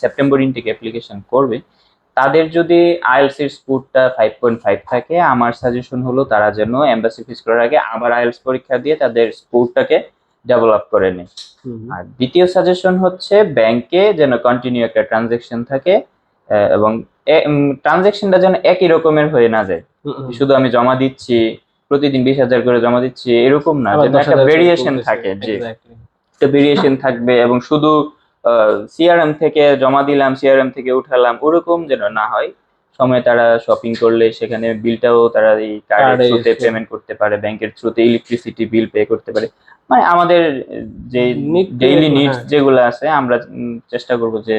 September intact application করবে তাদের যদি আইএলস এর স্কোরটা ফাইভ পয়েন্ট ফাইভ থাকে আমার সাজেশন হলো তারা যেন এম্বাসি ফিস করার আগে আবার আইএলস পরীক্ষা দিয়ে তাদের স্কোরটাকে ডেভেলপ করে নেয়। আর দ্বিতীয় সাজেশন হচ্ছে ব্যাংকে যেন কন্টিনিউ একটা ট্রানজেকশন থাকে এবং ট্রানজেকশনটা যেন একই রকমের হয়ে না যায়। শুধু আমি জমা দিচ্ছি প্রতিদিন বিশ হাজার করে জমা দিচ্ছি এরকম না যেন একটা ভেরিয়েশন থাকে যে একটা ভেরিয়েশন থাকবে এবং শুধু সিআরএম থেকে জমা দিলাম সিআরএম থেকে উঠালাম ওরকম যেন না হয় সময় তারা শপিং করলে সেখানে বিলটাও তারা এই কার্ডের থ্রুতে পেমেন্ট করতে পারে ব্যাংকের থ্রুতে ইলেকট্রিসিটি বিল পে করতে পারে মানে আমাদের যে ডেইলি নিডস হ্যাঁ। যেগুলো আছে আমরা চেষ্টা করব যে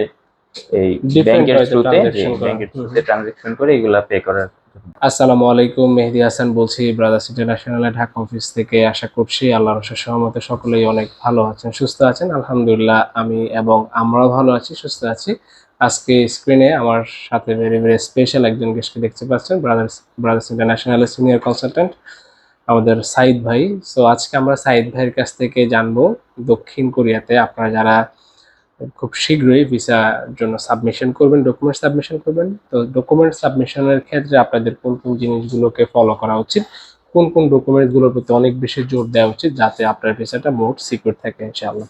এই ব্যাংকের থ্রুতে। ব্যাংকের থ্রুতে ট্রানজেকশন করে এগুলা পে করার আসসালামু আলাইকুম, মেহেদি হাসান বলছি ব্রাদার্স ইন্টারন্যাশনালের ঢাকা অফিস থেকে। আশা করছি আল্লাহর সহমতে সকলেই অনেক ভালো আছেন, সুস্থ আছেন। আলহামদুলিল্লাহ, আমি এবং আমরাও ভালো আছি, সুস্থ আছি। আজকে স্ক্রিনে আমার সাথে ভেরি ভেরি স্পেশাল একজন গেস্টকে দেখতে পাচ্ছেন ব্রাদার্স ব্রাদার্স ইন্টারন্যাশনালের সিনিয়র কনসালটেন্ট আমাদের সাইদ ভাই। সো আজকে আমরা সাইদ ভাইয়ের কাছ থেকে জানব দক্ষিণ কোরিয়াতে আপনারা যারা খুব শীঘ্রই ভিসার জন্য সাবমিশন করবেন ডকুমেন্ট সাবমিশন করবেন। তো ডকুমেন্ট সাবমিশনের ক্ষেত্রে আপনাদের কোন কোন জিনিসগুলোকে ফলো করা উচিত কোন কোন ডকুমেন্টগুলোর প্রতি অনেক বেশি জোর দেওয়া উচিত যাতে আপনার ভিসাটা মোট সিকিউর থাকে ইনশাআল্লাহ।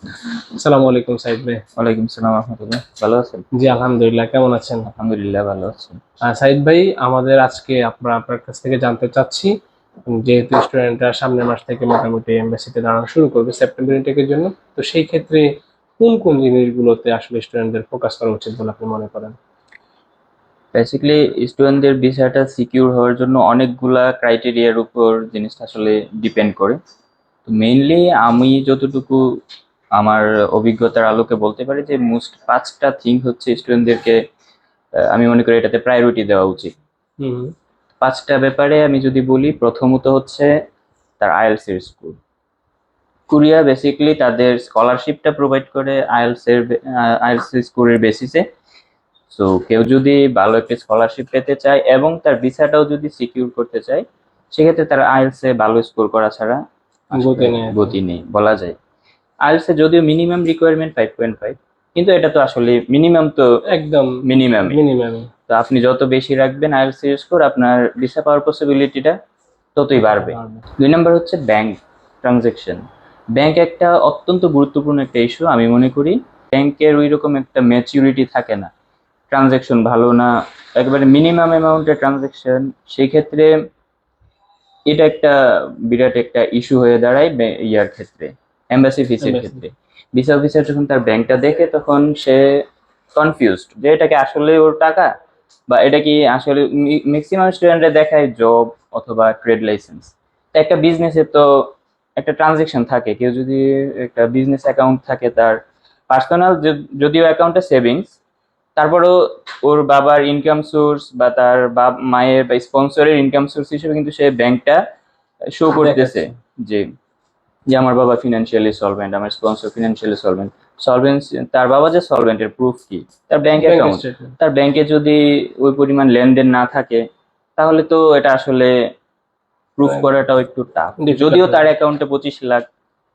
আসসালামু আলাইকুম সাইদ ভাই। ওয়ালাইকুম সালাম রহমতুল্লাহ। ভালো আছেন? জি আলহামদুলিল্লাহ। কেমন আছেন? আলহামদুলিল্লাহ ভালো আছি। আহ, সাইদ ভাই আমাদের আজকে আমরা আপনার কাছ থেকে জানতে চাচ্ছি যেহেতু স্টুডেন্টরা সামনের মাস থেকে মোটামুটি এমবাসিতে দাঁড়ানো শুরু করবে সেপ্টেম্বর ইনটেকের জন্য তো সেই ক্ষেত্রে কোন কোন জিনিসগুলোতে আসলে স্টুডেন্টদের ফোকাস করা উচিত বলে আপনি মনে করেন? বেসিক্যালি স্টুডেন্টদের ভিসাটা সিকিউর হওয়ার জন্য অনেকগুলা ক্রাইটেরিয়ার উপর জিনিসটা আসলে ডিপেন্ড করে। তো মেইনলি আমি যতটুকু আমার অভিজ্ঞতার আলোকে বলতে পারি যে মোস্ট পাঁচটা থিং হচ্ছে স্টুডেন্টদেরকে আমি মনে করি এটাতে প্রায়োরিটি দেওয়া উচিত। হুম। পাঁচটা ব্যাপারে আমি যদি বলি প্রথমত হচ্ছে তার আইএলস এর স্কুল কোরিয়া বেসিক্যালি তাদের স্কলারশিপটা প্রোভাইড করে আইএলস এর আইএলস স্কোরের বেসিসে সো কেউ যদি ভালো একটা স্কলারশিপ পেতে চায় এবং তার ভিসাটাও যদি সিকিউর করতে চায় সেক্ষেত্রে তার আইএলস এ ভালো স্কোর করা ছাড়া গতি নেই। গতি নেই বলা যায়। আইএলস এ যদিও minimum requirement five point five কিন্তু এটা তো আসলে মিনিমাম তো একদম মিনিমাম মিনিমাম তো আপনি যত বেশি রাখবেন আইএলস এর স্কোর আপনার ভিসা পাওয়ার পসিবিলিটিটা ততই বাড়বে। দুই নম্বর হচ্ছে ব্যাংক ট্রানজেকশন ব্যাংক একটা অত্যন্ত গুরুত্বপূর্ণ একটা ইস্যু আমি মনে করি। ব্যাংকের ওই রকম একটা ম্যাচিউরিটি থাকে না। ট্রানজেকশন ভালো না একেবারে মিনিমাম অ্যামাউন্টের ট্রানজেকশন সেই ক্ষেত্রে এটা একটা বিরাট একটা ইস্যু হয়ে দাঁড়ায় ইয়ার ক্ষেত্রে এম্বাসি ফিসের ক্ষেত্রে। ভিসা অফিসার যখন তার ব্যাংকটা দেখে তখন সে কনফিউজড যে এটা কি আসলে ওর টাকা? বা এটা কি আসলে ম্যাক্সিমাম স্টুডেন্টরা দেখায় জব অথবা ট্রেড লাইসেন্স একটা বিজনেসে তো একটা ট্রানজেকশন থাকে। কেউ যদি একটা বিজনেস অ্যাকাউন্ট থাকে তার পার্সোনাল যদিও অ্যাকাউন্টে সেভিংস তারপরেও ওর বাবার ইনকাম সোর্স বা তার বাপ মায়ের বা স্পন্সরের ইনকাম সোর্স হিসেবে কিন্তু সে ব্যাংকটা শো করতেছে যে যে আমার বাবা ফিনান্সিয়ালি সলভেন্ট আমার স্পন্সর ফিনান্সিয়ালি সলভেন্ট সলভেন্স তার বাবা যে সলভেন্টের প্রুফ কি? তার ব্যাংক অ্যাকাউন্ট তার ব্যাংকে যদি ওই পরিমাণ লেনদেন না থাকে তাহলে তো এটা আসলে প্রুফ করাটাও একটু টাফ যদিও তার অ্যাকাউন্টে পঁচিশ লাখ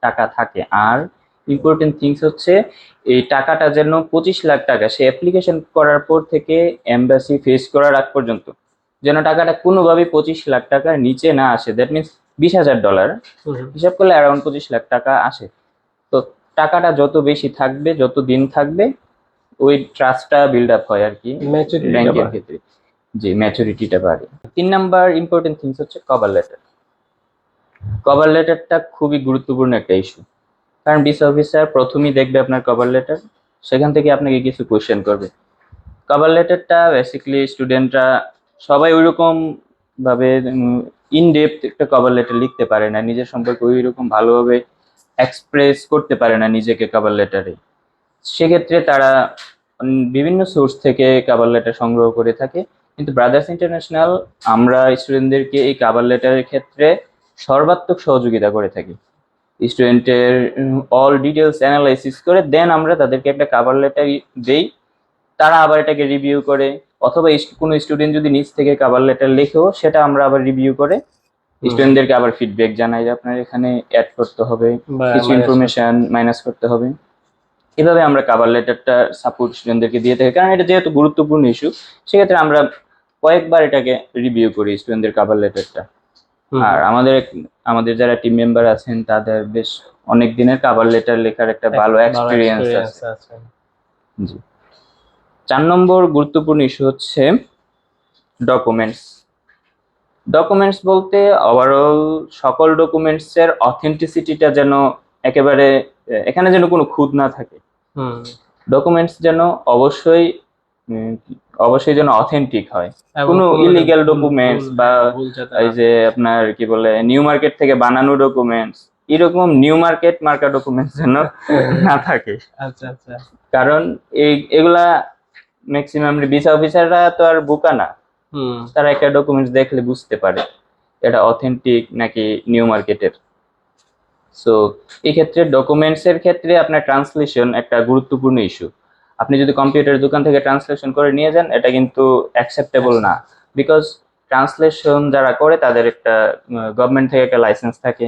টাকা থাকে। আর ইম্পর্টেন্ট থিংস হচ্ছে এই টাকাটা যেন পঁচিশ লাখ টাকা সে অ্যাপ্লিকেশন করার পর থেকে এম্বাসি ফেস করার আগ পর্যন্ত যেন টাকাটা কোনোভাবেই পঁচিশ লাখ টাকার নিচে না আসে। দ্যাট মিনস বিশ হাজার ডলার হিসাব করলে অ্যারাউন্ড পঁচিশ লাখ টাকা আসে। তো টাকাটা যত বেশি থাকবে যত দিন থাকবে ওই ট্রাস্টটা বিল্ড আপ হয় আর কি ব্যাংকের ক্ষেত্রে। জি ম্যাচুরিটিটা বাড়ে। তিন নাম্বার ইম্পর্টেন্ট থিংস হচ্ছে কভার লেটার কভার লেটারটা খুবই গুরুত্বপূর্ণ একটা ইস্যু কারণ বিস অফিসার প্রথমেই দেখবে আপনার কভার লেটার সেখান থেকে আপনাকে কিছু কোয়েশ্চেন করবে। কভার লেটারটা বেসিক্যালি স্টুডেন্টরা সবাই ওইরকম ভাবে ইন ডেপথ একটা কভার লেটার লিখতে পারে না, নিজের সম্পর্কে ওই রকম ভালোভাবে এক্সপ্রেস করতে পারে না নিজেকে কভার লেটারে সেক্ষেত্রে তারা বিভিন্ন সোর্স থেকে কভার লেটার সংগ্রহ করে থাকে। কিন্তু ব্রাদার্স ইন্টারন্যাশনাল আমরা স্টুডেন্টদেরকে এই কাভার লেটারের ক্ষেত্রে সর্বাত্মক সহযোগিতা করে থাকি। স্টুডেন্টের অল ডিটেলস অ্যানালাইসিস করে দেন আমরা তাদেরকে একটা কাভার লেটার দেই। তারা আবার এটাকে রিভিউ করে। অথবা কোনো স্টুডেন্ট যদি নিজ থেকে কাভার লেটার লেখেও সেটা আমরা আবার রিভিউ করে। স্টুডেন্টদেরকে আবার ফিডব্যাক জানাই যে আপনার এখানে অ্যাড করতে হবে। কিছু ইনফরমেশন মাইনাস করতে হবে। এভাবে আমরা কাভার লেটারটা সাপোর্ট স্টুডেন্টদেরকে দিয়ে থাকি। কারণ এটা যেহেতু গুরুত্বপূর্ণ ইস্যু সেক্ষেত্রে আমরা কয়েকবার এটাকে রিভিউ করি স্টুডেন্টদের কাভার লেটারটা আর আমাদের আমাদের যারা টিম মেম্বার আছেন তাদের বেশ অনেক দিনের কাভার লেটার লেখার একটা ভালো এক্সপিরিয়েন্স আছে। জি। চার নম্বর গুরুত্বপূর্ণ ইস্যু হচ্ছে ডকুমেন্টস ডকুমেন্টস বলতে ওভারঅল সকল ডকুমেন্টস এর অথেন্টিসিটিটা যেন একেবারে এখানে যেন কোনো খুঁত না থাকে। হুম। ডকুমেন্টস যেন অবশ্যই অবশ্যই যেন অথেন্টিক হয়। কোনো illegal ডকুমেন্টস বা এই যে আপনার কি বলে নিউ মার্কেট থেকে বানানো ডকুমেন্টস এরকম নিউ মার্কেট মার্কা ডকুমেন্টস যেন না থাকে। আচ্ছা আচ্ছা। কারণ এই এগুলা ম্যাক্সিমাম ভিসা অফিসাররা তো আর বোকা না। হুম। তারা একটা ডকুমেন্টস দেখলে বুঝতে পারে এটা অথেন্টিক নাকি নিউ মার্কেটের সো এই ক্ষেত্রে ডকুমেন্টস এর ক্ষেত্রে আপনার ট্রান্সলেশন একটা গুরুত্বপূর্ণ ইস্যু আপনি যদি কম্পিউটার দোকান থেকে ট্রান্সলেশন করে নিয়ে যান এটা কিন্তু অ্যাকসেপ্টেবল না। বিকজ ট্রান্সলেশন যারা করে তাদের একটা গভর্নমেন্ট থেকে একটা লাইসেন্স থাকে।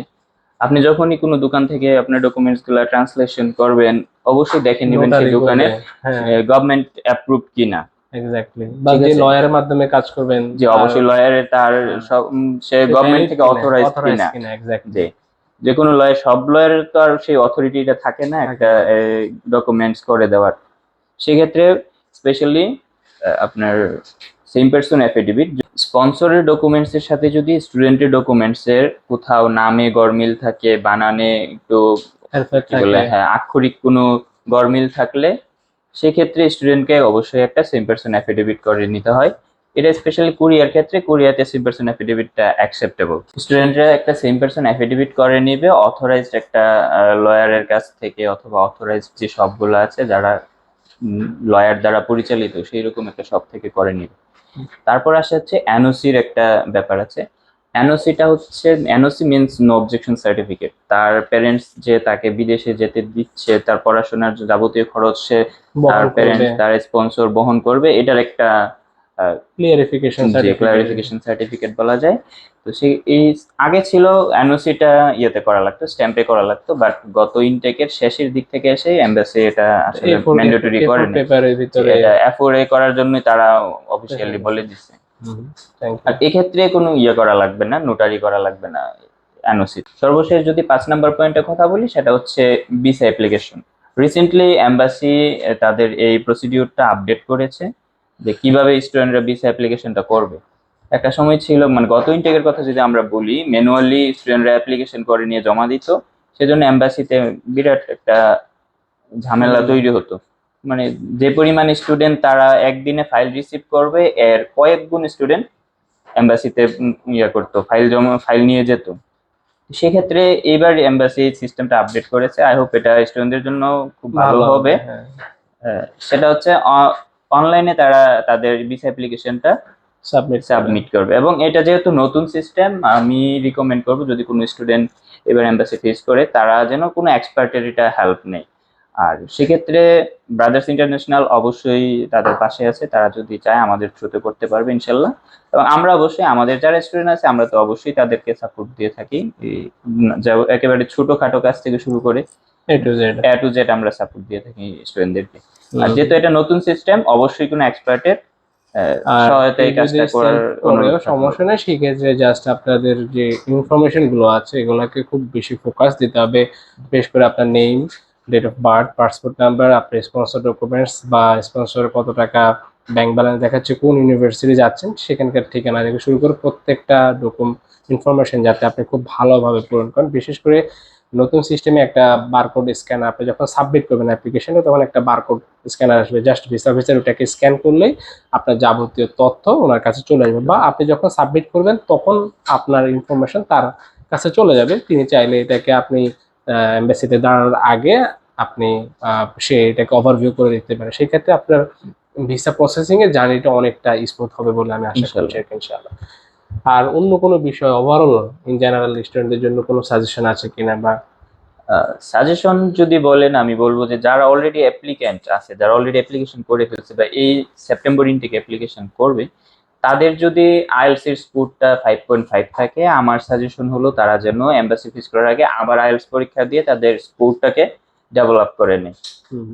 আপনি যখনই কোনো দোকান থেকে আপনার ডকুমেন্টসগুলা ট্রান্সলেশন করবেন অবশ্যই দেখে নেবেন সেই Notary দোকানে করবে, হ্যাঁ গভর্নমেন্ট অ্যাপ্রুভ কিনা। এক্স্যাক্টলি বা ঠিক যে লয়ারের মাধ্যমে কাজ করবেন যে অবশ্যই লয়ারে তার সব সে গভর্নমেন্ট থেকে অথরাইজ কিনা। কিনা এক্স্যাক্টলি যে কোনো লয়ার সব লয়ারের তো আর সেই অথরিটিটা থাকে না একটা ডকুমেন্টস করে দেওয়ার। সেক্ষেত্রে স্পেশালি আপনার সেম পার্সন অ্যাফিডেভিট স্পন্সরের ডকুমেন্টসের সাথে যদি স্টুডেন্টের ডকুমেন্টস এর কোথাও নামে গরমিল থাকে বানানে একটু হ্যাঁ আক্ষরিক কোনো গরমিল থাকলে সেক্ষেত্রে স্টুডেন্টকে অবশ্যই একটা সেম পার্সন অ্যাফিডেভিট করে নিতে হয়। এটা স্পেশালি কুরিয়ার ক্ষেত্রে কুরিয়াতে সেম পার্সন অ্যাফিডেভিটটা অ্যাকসেপ্টেবল স্টুডেন্টরা একটা সেম পার্সন অ্যাফিডেভিট করে নিবে অথরাইজড একটা লয়ারের কাছ থেকে অথবা অথরাইজড যে সবগুলো আছে যারা লয়ার দ্বারা পরিচালিত সেই রকম একটা সব থেকে করে নিবে। তারপর আসে হচ্ছে এনওসির একটা ব্যাপার আছে। এনওসিটা হচ্ছে NOC means no objection certificate তার প্যারেন্টস যে তাকে বিদেশে যেতে দিচ্ছে তার পড়াশোনার যাবতীয় খরচ সে তার প্যারেন্টস তার স্পন্সর বহন করবে এটার একটা ক্লিয়ারিফিকেশন যে ক্লারিফিকেশন সার্টিফিকেট বলা যায়। তো সেই এই আগে ছিল এনওসিটা ইয়েতে করা লাগতো স্ট্যাম্পে করা লাগতো বাট গত ইনটেকের শেষের দিক থেকে এসে এমবাসি এটা আসলে ম্যান্ডেটরি করেনি পেপারের ভিতরে। এটা এফওরে করার জন্য তারা অফিসিয়ালি বলে দিচ্ছে আর এক্ষেত্রে কোনো ইয়ে করা লাগবে না নোটারি করা লাগবে না এনওসি সর্বশেষ যদি পাঁচ নাম্বার পয়েন্টের কথা বলি সেটা হচ্ছে ভিসা অ্যাপ্লিকেশন রিসেন্টলি এম্বাসি তাদের এই প্রসিডিউরটা আপডেট করেছে। যে কীভাবে স্টুডেন্টরা ভিসা অ্যাপ্লিকেশনটা করবে। একটা সময় ছিল মানে গত ইনটেকের কথা যদি আমরা বলি ম্যানুয়ালি স্টুডেন্টরা অ্যাপ্লিকেশন করে নিয়ে জমা দিত সেজন্য এম্বাসিতে বিরাট একটা ঝামেলা তৈরি হতো। মানে যে পরিমাণ স্টুডেন্ট তারা একদিনে ফাইল রিসিভ করবে এর কয়েক গুণ স্টুডেন্ট এম্বাসিতে ইয়ে করতো ফাইল জমা ফাইল নিয়ে যেত। সেক্ষেত্রে এইবার এম্বাসি সিস্টেমটা আপডেট করেছে। আই হোপ এটা স্টুডেন্টদের জন্য খুব ভালো হবে হ্যাঁ। সেটা হচ্ছে অনলাইনে তারা তাদের ভিসা অ্যাপ্লিকেশনটা সাবমিট সাবমিট করবে। এবং এটা যেহেতু নতুন সিস্টেম আমি রিকমেন্ড করব যদি কোনো স্টুডেন্ট এবার এম্বাসি ফেস করে তারা যেন কোনো এক্সপার্টের এটা হেল্প নেই আর সেক্ষেত্রে ব্রাদার্স ইন্টারন্যাশনাল অবশ্যই তাদের পাশে আছে তারা যদি চায় আমাদের থ্রুতে করতে পারবে ইনশাল্লাহ। এবং আমরা অবশ্যই আমাদের যারা স্টুডেন্ট আছে আমরা তো অবশ্যই তাদেরকে সাপোর্ট দিয়ে থাকি। একেবারে ছোটখাটো কাজ থেকে শুরু করে এ টু জেড আমরা সাপোর্ট দিয়ে থাকি স্টুডেন্টদেরকে আর যেহেতু এটা নতুন সিস্টেম অবশ্যই কোনো এক্সপার্টের সহায়তায় কাজটা করার থাকবে। সমস্যা নেই সেক্ষেত্রে জাস্ট আপনাদের যে ইনফরমেশনগুলো আছে এগুলাকে খুব বেশি ফোকাস দিতে হবে। বেশ করে আপনার name date of birth passport number আপনার স্পন্সর ডকুমেন্টস বা স্পন্সর কত টাকা ব্যাংক ব্যালেন্স দেখাচ্ছে কোন ইউনিভার্সিটি যাচ্ছেন সেখানকার ঠিকানা থেকে শুরু করে প্রত্যেকটা ডকুম ইনফরমেশন যাতে আপনি খুব ভালোভাবে পূরণ করেন। বিশেষ করে নতুন সিস্টেমে একটা বারকোড স্ক্যানার আপনি যখন সাবমিট করবেন অ্যাপ্লিকেশনে তখন একটা বারকোড স্ক্যানার আসবে। জাস্ট ভিসা অফিসার ওটাকে স্ক্যান করলেই আপনার যাবতীয় তথ্য ওনার কাছে চলে আসবে। বা আপনি যখন সাবমিট করবেন তখন আপনার ইনফরমেশন তার কাছে চলে যাবে। তিনি চাইলে এটাকে আপনি এম্বাসিতে দাঁড়ানোর আগে আপনি সে এটাকে ওভারভিউ করে দিতে পারে। সেই ক্ষেত্রে আপনার ভিসা প্রসেসিং এর জার্নিটা অনেকটা স্মুথ হবে বলে আমি আশা করছি ইনশাআল্লাহ আর অন্য কোনো বিষয় ওভারঅল ইন জেনারেল স্টুডেন্টদের জন্য কোনো সাজেশন আছে কিনা বা সাজেশন যদি বলেন আমি বলব যে যারা অলরেডি অ্যাপ্লিক্যান্ট আছে যারা অলরেডি অ্যাপ্লিকেশন করে ফেলছে বা এই সেপ্টেম্বর ইনটেক অ্যাপ্লিকেশন করবে তাদের যদি আইএলস এর স্কোরটা ফাইভ পয়েন্ট ফাইভ থাকে আমার সাজেশন হলো তারা যেন এম্বাসি ফিস করার আগে আবার আইএলস পরীক্ষা দিয়ে তাদের স্কোরটাকে ডেভেলপ করে নেয়।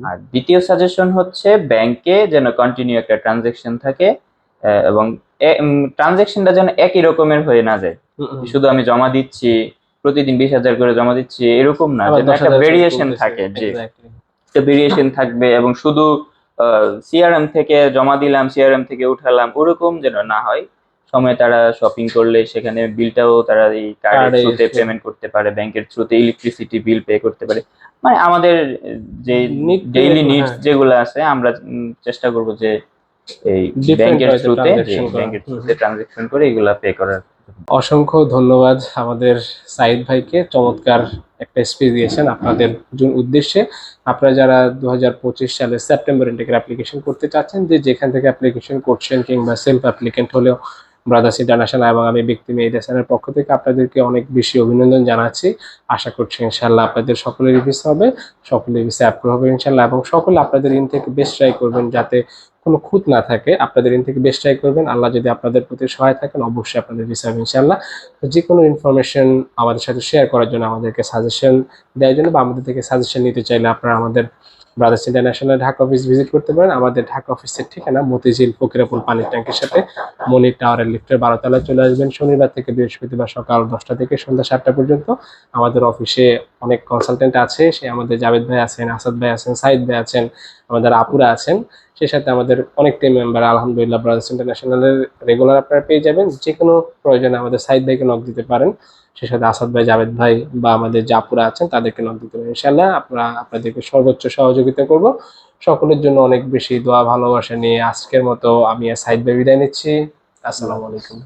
আর দ্বিতীয় সাজেশন হচ্ছে ব্যাংকে যেন কন্টিনিউ একটা ট্রানজেকশন থাকে এবং ট্রানজেকশনটা যেন একই রকমের হয়ে না যায়। শুধু আমি জমা দিচ্ছি প্রতিদিন বিশ হাজার করে জমা দিচ্ছি এরকম না যেন একটা ভেরিয়েশন থাকে যে একটা ভেরিয়েশন থাকবে এবং শুধু সিআরএম থেকে জমা দিলাম সিআরএম থেকে উঠালাম ওরকম যেন না হয়। সময় তারা শপিং করলে সেখানে বিলটাও তারা এই কার্ডের থ্রুতে পেমেন্ট করতে পারে ব্যাংকের থ্রুতে ইলেকট্রিসিটি বিল পে করতে পারে। মানে আমাদের যে ডেইলি নিডস হ্যাঁ। যেগুলো আছে আমরা চেষ্টা করব যে এই ব্যাংকের থ্রুতে। ব্যাংকের। থ্রুতে ট্রানজেকশন করে এগুলা পে করার অসংখ্য ধন্যবাদ আমাদের সাইদ ভাইকে চমৎকার একটা স্পিচ দিয়েছেন আপনাদের উদ্দেশ্যে আপনারা যারা দু সালের সেপ্টেম্বর ইন্টেকের অ্যাপ্লিকেশন করতে চাচ্ছেন যে যেখান থেকে অ্যাপ্লিকেশন করছেন কিংবা সেলফ অ্যাপ্লিকেন্ট হলেও ব্রাদার্স ইন্টারন্যাশনাল এবং আমি ব্যক্তি মেয়েদাসানের পক্ষ থেকে আপনাদেরকে অনেক বেশি অভিনন্দন জানাচ্ছি আশা করছি ইনশাল্লাহ আপনাদের সকলের ভিসা হবে সকলের ভিসা অ্যাপ্রুভ হবে ইনশাল্লাহ এবং সকলে আপনাদের ইন থেকে বেস্ট ট্রাই করবেন যাতে কোনো খুঁত না থাকে, আপনাদের ইন থেকে বেশ ট্রাই করবেন। আল্লাহ যদি আপনাদের প্রতি সহায় থাকেন, অবশ্যই আপনাদের রিসার্ভ ইনশাল্লাহ তো যে কোনো ইনফরমেশন আমাদের সাথে শেয়ার করার জন্য আমাদেরকে সাজেশন দেওয়ার জন্য বা আমাদের থেকে সাজেশন নিতে চাইলে আপনারা আমাদের Brothers International Dhaka office visit করতে পারেন। আমাদের ঢাকা অফিসের ঠিকানা মতিঝিল ফকিরাপুর পানির ট্যাঙ্কের সাথে মনির টাওয়ারের লিফটের বারোতলায় চলে আসবেন। শনিবার থেকে বৃহস্পতিবার সকাল দশটা থেকে সন্ধ্যা সাতটা পর্যন্ত আমাদের অফিসে অনেক কনসালটেন্ট আছে। সে আমাদের জাভেদ ভাই আছেন, আসাদ ভাই আছেন, সাইদ ভাই আছেন, আমাদের আপুরা আছেন। সেই সাথে আমাদের অনেক টিম মেম্বার আলহামদুলিল্লাহ ব্রাদার্স ইন্টারন্যাশনালের রেগুলার আপনারা পেয়ে যাবেন। যে কোনো প্রয়োজনে আমাদের সাইদ ভাইকে নক দিতে পারেন। সেই সাথে আসাদ ভাই, জাভেদ ভাই বা আমাদের জাপুরা আছেন, তাদেরকে নক দিতে পারেন। ইনশাল্লাহ আমরা আপনাদেরকে সর্বোচ্চ সহযোগিতা করব। সকলের জন্য অনেক বেশি দোয়া, ভালোবাসা নিয়ে আজকের মতো আমি সাইদ ভাই বিদায় নিচ্ছি। আসসালামু আলাইকুম।